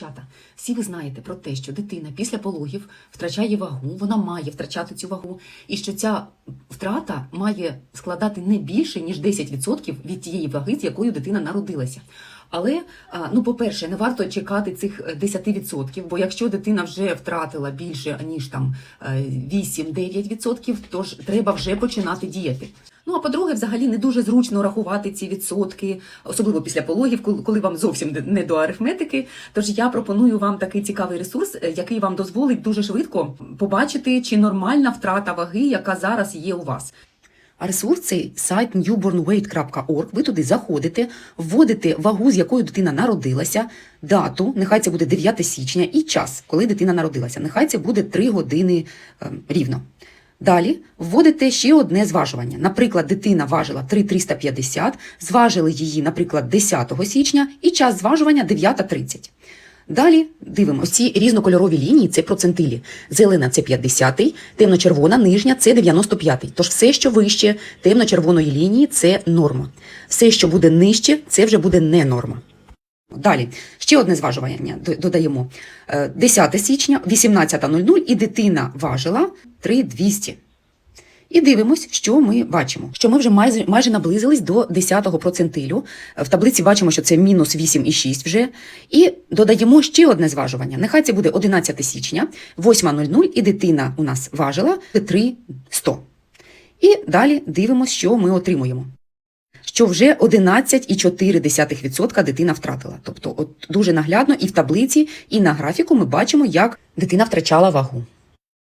Дівчата, всі ви знаєте про те, що дитина після пологів втрачає вагу, вона має втрачати цю вагу, і що ця втрата має складати не більше ніж 10% від тієї ваги, з якою дитина народилася. Але ну, по-перше, не варто чекати цих е, 10%, бо якщо дитина вже втратила більше ніж там е, 8-9%, то ж треба вже починати діяти. Ну а по-друге, взагалі не дуже зручно рахувати ці відсотки, особливо після пологів, коли- вам зовсім не до арифметики. Тож я пропоную вам такий цікавий ресурс, е, який вам дозволить дуже швидко побачити, чи нормальна втрата ваги, яка зараз є у вас. А ресурс цей сайт newbornweight.org. Ви туди заходите, вводите вагу, з якою дитина народилася, дату, нехай це буде 9 січня, і час, коли дитина народилася. Нехай це буде 3 години е, рівно. Далі вводите ще одне зважування. Наприклад, дитина важила 3,350, зважили її, наприклад, 10 січня, і час зважування 9.30. Далі дивимося, ці різнокольорові лінії це процентилі. Зелена це 50-й, темно-червона нижня це 95-й. Тож все, що вище темно-червоної лінії, це норма. Все, що буде нижче, це вже буде не норма. Далі, ще одне зважування додаємо. Е, 10 січня, 18.00, і дитина важила 3,200. І дивимось, що ми бачимо. Що ми вже майже, майже наблизились до 10-го процентилю. В таблиці бачимо, що це мінус 8,6 вже. І додаємо ще одне зважування. Нехай це буде 11 січня, 8.00, і дитина у нас важила 3,100. І далі дивимось, що ми отримуємо. Що вже 11,4% дитина втратила. Тобто, от дуже наглядно і в таблиці, і на графіку ми бачимо, як дитина втрачала вагу.